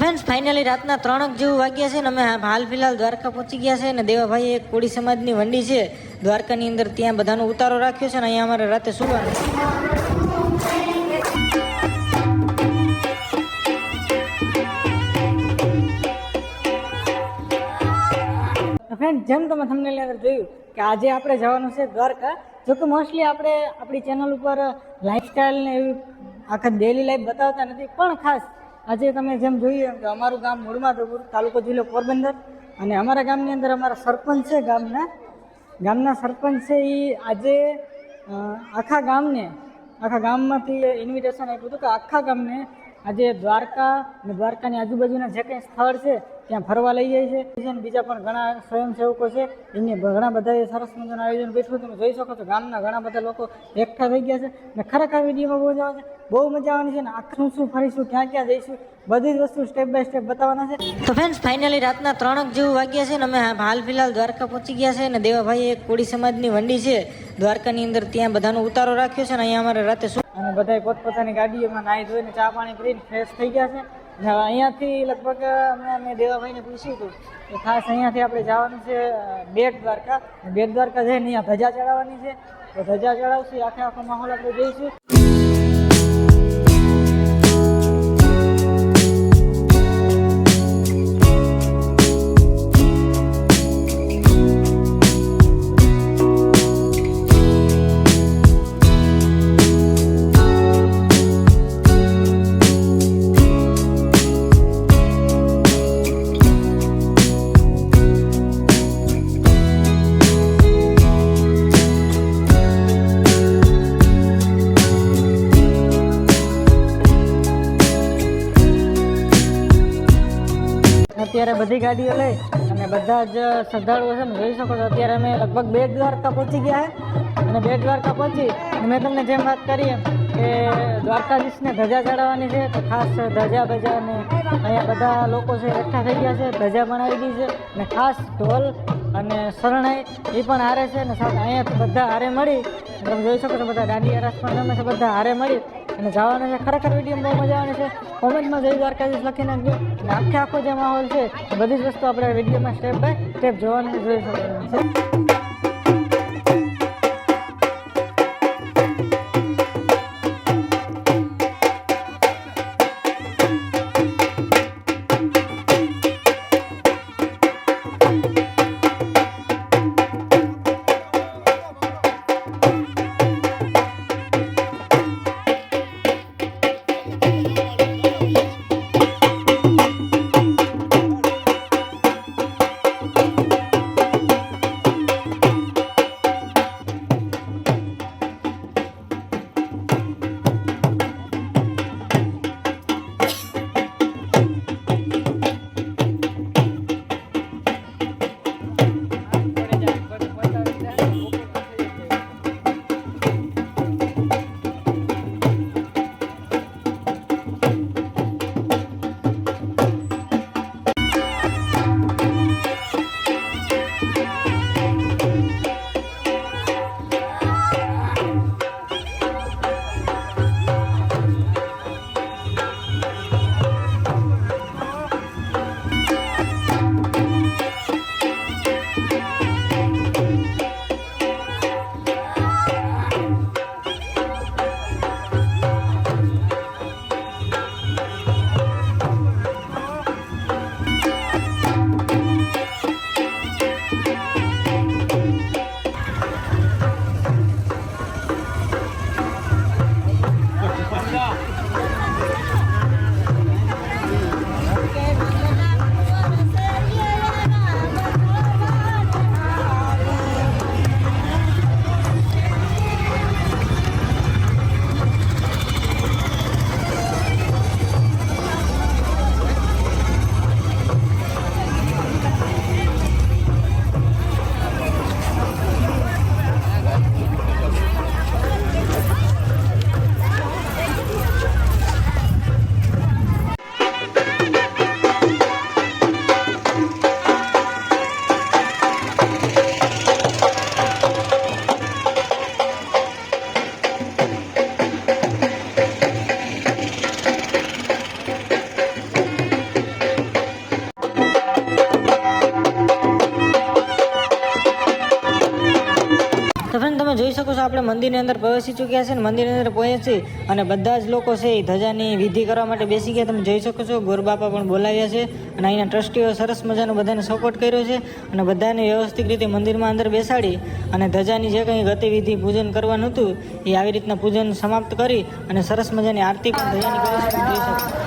Friends finally રાતના ત્રણક જેવું વાગ્યા છે ને અમે હાલ ફિલહાલ દ્વારકા પહોંચી ગયા છે અને દેવાભાઈ એક કોળી સમાજની વંડી છે. દ્વારકાની અંદર ત્યાં બધાનો ઉતારો રાખ્યો છે ને અહીંયા અમારે રાતે સુવાનું ફ્રેન્ડ જેમ તમે તમને અંદર જોયું કે આજે આપણે જવાનું છે દ્વારકા, જો કે મોસ્ટલી આપણે આપણી ચેનલ ઉપર લાઈફસ્ટાઈલ ને એવી આખા ડેલી લાઈફ બતાવતા નથી, પણ ખાસ આજે તમે જેમ જોઈએ કે અમારું ગામ મૂળમાધવપુર, તાલુકો જિલ્લો પોરબંદર અને અમારા ગામની અંદર અમારા સરપંચ છે ગામના. ગામના સરપંચ છે એ આજે આખા ગામને, આખા ગામમાંથી ઇન્વિટેશન આપ્યું હતું કે આખા ગામને આજે દ્વારકા અને દ્વારકાની આજુબાજુના જે કંઈ સ્થળ છે, ત્યાં ફરવા લઈ જાય છે. અને બીજા પણ ઘણા સ્વયંસેવકો છે. એને ઘણા બધાએ સરસ મજાનું આયોજન બેઠું. તમે જોઈ શકો છો, ગામના ઘણા બધા લોકો એકઠા થઈ ગયા છે અને ખરેખર વિડીયોમાં બહુ જ આવે છે. બહુ મજા આવવાની છે ને આખું શું ફરીશું, ક્યાં ક્યાં જઈશું, બધી જ વસ્તુ સ્ટેપ બાય સ્ટેપ બતાવવાના છે. તો ફ્રેન્ડ્સ ફાઇનલી રાતના ત્રણક જેવું વાગ્યા છે ને અમે હાલ ફિલહાલ દ્વારકા પહોંચી ગયા છે અને દેવાભાઈ એક કોળી સમાજની વંડી છે. દ્વારકાની અંદર ત્યાં બધાનો ઉતારો રાખ્યો છે ને અહીંયા અમારે રાતે અને બધા પોતપોતાની ગાડીઓમાં નાહી ધોઈને ચા પાણી કરીને ફ્રેશ થઈ ગયા છે. અને અહીંયાથી લગભગ અમે મેં દેવાભાઈને પૂછ્યું હતું કે ખાસ અહીંયાથી આપણે જવાનું છે બેટ દ્વારકા. બેટ દ્વારકા જઈને અહીંયા ધજા ચડાવવાની છે. તો ધજા ચડાવશું, આખે આખો માહોલ આપણે જોઈશું. બધી ગાડીઓ લઈ અને બધા જ શ્રદ્ધાળુઓ છે ને જોઈ શકો છો, અત્યારે અમે લગભગ બે દ્વારકા પહોંચી ગયા છે અને બે દ્વારકા પહોંચી મેં તમને જેમ વાત કરી એમ કે દ્વારકાધીશને ધજા ચડાવવાની છે, તો ખાસ ધજા ધજા અને અહીંયા બધા લોકો છે એકઠા થઈ ગયા છે, ધજા બનાવી ગઈ છે અને ખાસ ઢોલ અને શરણાઈ એ પણ હારે છે અને સાથે અહીંયા બધા હારે મળી. તમે જોઈ શકો છો બધા દાંડિયા રાસ પણ રમે છે, બધા હારે મળી. અને જવાનું છે ખરેખર વીડિયો બહુ મજા આવવાની છે. કોમેન્ટમાં જઈ દ્વારકાધીશ લખી નાખજો. આખે આખો જે માહોલ છે બધી જ વસ્તુ આપણે વિડીયોમાં સ્ટેપ બાય સ્ટેપ જોવાનું જોઈ શકવાનું છે આપણે મંદિરની અંદર પ્રવેશી ચૂક્યા છે ને મંદિરની અંદર પહોંચી અને બધા જ લોકો છે એ ધજાની વિધિ કરવા માટે બેસી ગયા તમે જોઈ શકો છો ગોરબાપા પણ બોલાવ્યા છે અને અહીંના ટ્રસ્ટીઓ સરસ મજાનો બધાને સપોર્ટ કર્યો છે અને બધાને વ્યવસ્થિત રીતે મંદિરમાં અંદર બેસાડી અને ધજાની જે કંઈ ગતિવિધિ પૂજન કરવાનું હતું એ આવી રીતના પૂજન સમાપ્ત કરી અને સરસ મજાની આરતી પણ ધજાની કરે છે જોઈ શકો